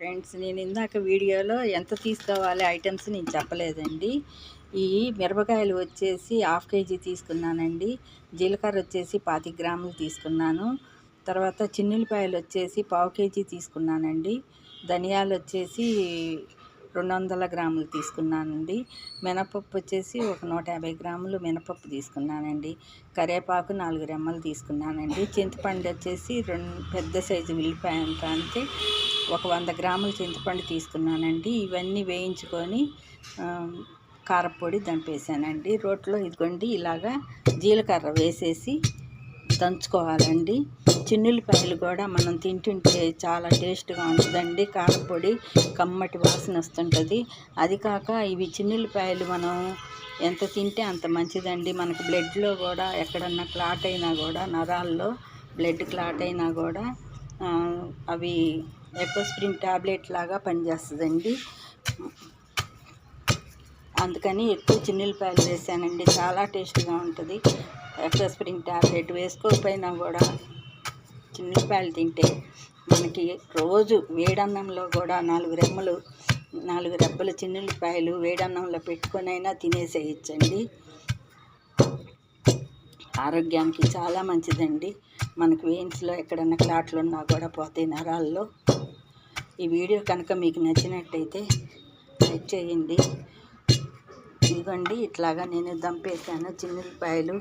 Friends నేను ఇందాక వీడియోలో ఎంత తీసుకోవాలి ఐటమ్స్ నేను చెప్పలేదండి. ఈ మిరపకాయలు వచ్చేసి హాఫ్ కేజీ తీసుకున్నానండి. జీలకర్ర వచ్చేసి పాతి గ్రాములు తీసుకున్నాను. తర్వాత చిన్నులపాయలు వచ్చేసి పావు కేజీ తీసుకున్నానండి. ధనియాలు వచ్చేసి రెండు వందల గ్రాములు తీసుకున్నానండి. మినపప్పు వచ్చేసి ఒక నూట యాభై గ్రాములు మినపప్పు తీసుకున్నానండి. కరివేపాకు నాలుగు రెమ్మలు తీసుకున్నానండి. చింతపండు వచ్చేసి రెండు పెద్ద సైజు ఉల్లిపాయ అంతే ఒక వంద గ్రాములు చింతపండు తీసుకున్నానండి. ఇవన్నీ వేయించుకొని కారపొడి దంపేసానండి రోట్లో ఇదిగోండి ఇలాగా జీలకర్ర వేసేసి దంచుకోవాలండి. చిన్నులపాయలు కూడా మనం తింటుంటే చాలా టేస్ట్గా ఉంటుందండి. కారపొడి కమ్మటి వాసన వస్తుంటుంది. అది కాక ఇవి చిన్నులపాయలు మనం ఎంత తింటే అంత మంచిదండి. మనకు బ్లడ్లో కూడా ఎక్కడన్నా క్లాట్ అయినా కూడా నరాల్లో బ్లడ్ క్లాట్ అయినా కూడా అవి ఎకోస్ప్రిన్ ట్యాబ్లెట్ లాగా పనిచేస్తుందండి. అందుకని ఎక్కువ చిన్నులపాయలు వేసానండి. చాలా టేస్ట్గా ఉంటుంది. ఎకోస్ప్రిన్ ట్యాబ్లెట్ వేసుకోకపోయినా కూడా చిన్నులపాయలు తింటే మనకి రోజు వేడన్నంలో కూడా నాలుగు రెమ్మలు నాలుగు రెబ్బలు చిన్నులపాయలు వేడన్నంలో పెట్టుకొనైనా తినేసేయచ్చండి. ఆరోగ్యానికి చాలా మంచిదండి. మనకు వెయిన్స్లో ఎక్కడన్నా క్లాట్లు ఉన్నా కూడా పోతాయి నరాల్లో. ఈ వీడియో కనుక మీకు నచ్చినట్టయితే లైక్ చేయండి. ఇదిగోండి ఇట్లాగా నేను దంపేసాను చిన్నులపాయలు.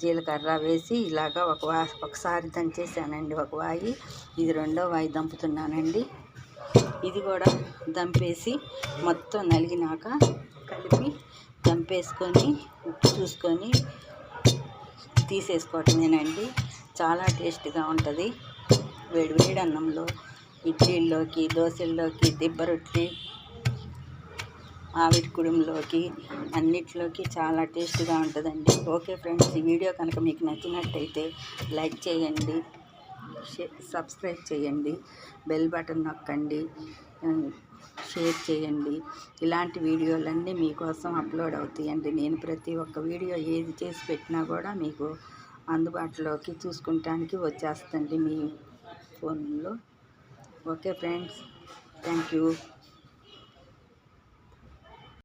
జీలకర్ర వేసి ఇలాగా ఒక వా ఒకసారి దంచేసానండి ఒక వాయి. ఇది రెండో వాయి దంపుతున్నానండి. ఇది కూడా దంపేసి మొత్తం నలిగినాక కలిపి దంపేసుకొని ఉప్పు చూసుకొని తీసేసుకోవటమేనండి. చాలా టేస్ట్గా ఉంటుంది. వేడి వేడి అన్నంలో ఇడ్లీల్లోకి దోశల్లోకి దిబ్బ ఆవిడి కుడుంలోకి అన్నిట్లోకి చాలా టేస్ట్గా ఉంటుందండి. ఓకే ఫ్రెండ్స్ ఈ వీడియో కనుక మీకు నచ్చినట్టయితే లైక్ చేయండి సబ్స్క్రైబ్ చేయండి బెల్ బటన్ నొక్కండి షేర్ చేయండి. ఇలాంటి వీడియోలన్నీ మీకోసం అప్లోడ్ అవుతాయండి. నేను ప్రతి ఒక్క వీడియో ఏది చేసి పెట్టినా కూడా మీకు అందుబాటులోకి చూసుకుంటానికి వచ్చేస్తుంది మీ ఫోన్లో. Okay friends thank you.